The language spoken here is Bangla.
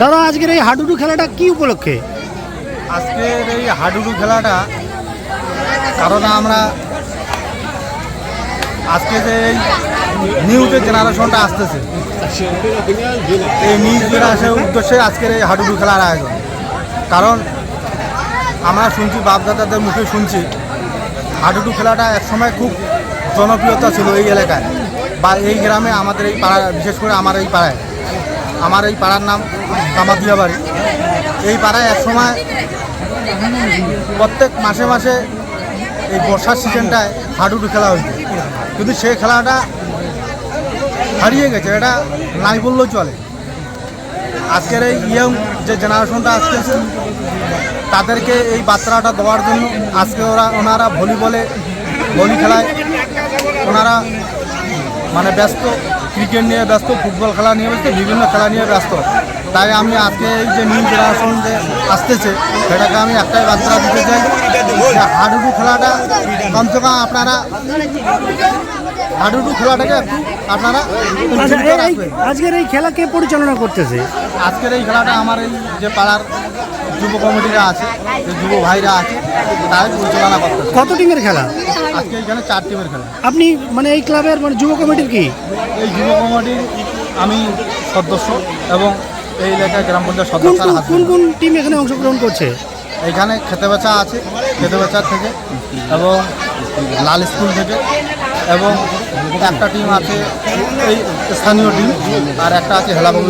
দাদা, আজকের এই হাডুডু খেলাটা কি উপলক্ষে? আজকের এই হাডুডু খেলাটা, কারণ আমরা আজকে যে এই নিউ যে জেনারেশনটা আসতেছে, এই নিউ জেনারেশনের উদ্দেশ্যে আজকের এই হাডুডু খেলার আয়োজন। কারণ আমরা শুনছি, বাপদাদাদের মুখে শুনছি, হাডুডু খেলাটা একসময় খুব জনপ্রিয়তা ছিল এই এলাকায়, বা এই গ্রামে আমাদের এই পাড়া বিশেষ করে আমার এই পাড়ায়। আমার এই পাড়ার নাম কামাতিয়া বাড়ি এই পাড়ায় একসময় প্রত্যেক মাসে মাসে এই বর্ষার সিজনটায় হাডুডু খেলা হয়েছে কিন্তু সেই খেলাটা হারিয়ে গেছে, এটা নাই বললেও চলে। আজকের এই ইয়ং যে জেনারেশনটা আসতেছে তাদেরকে এই বার্তাটা দেওয়ার জন্য আজকে ওরা, ওনারা ভলিবলে ভলি খেলায় ওনারা মানে ব্যস্ত। ক্রিকেট নিয়ে ব্যস্ত, ফুটবল খেলা নিয়ে ব্যস্ত, বিভিন্ন খেলা নিয়ে ব্যস্ত। তাই আমি আজকে এই যে নিউ জেনারেশন যে আসতেছে, সেটাকে আমি একটাই বার্তা দিতে চাই হাডুডু খেলাটা কমসে কম আপনারা হাডুডু খেলাটাকে একটু আপনারা আচ্ছা। আজকের এই খেলা কে পরিচালনা করতেছে? আজকের এই খেলাটা আমার এই যে পাড়ার যুব কমিটিরা আছে যে যুব ভাইরা আছে তারাই পরিচালনা করতেছে। কত টিমের খেলা? আজকে এখানে চার টিমের খেলা। আপনি মানে এই ক্লাবের মানে যুব কমিটির কি? এই যুব কমিটির আমি সদস্য এবং এই এলাকায় গ্রাম পঞ্চায়েত সদস্য কোন কোন টিম এখানে অংশগ্রহণ করছে? এখানে খেতে বেচা আছে খেতে বেচার থেকে এবং লাল স্কুল থেকে এবং একটা টিম আছে এই স্থানীয় টিম আর একটা আছে হেলাবুল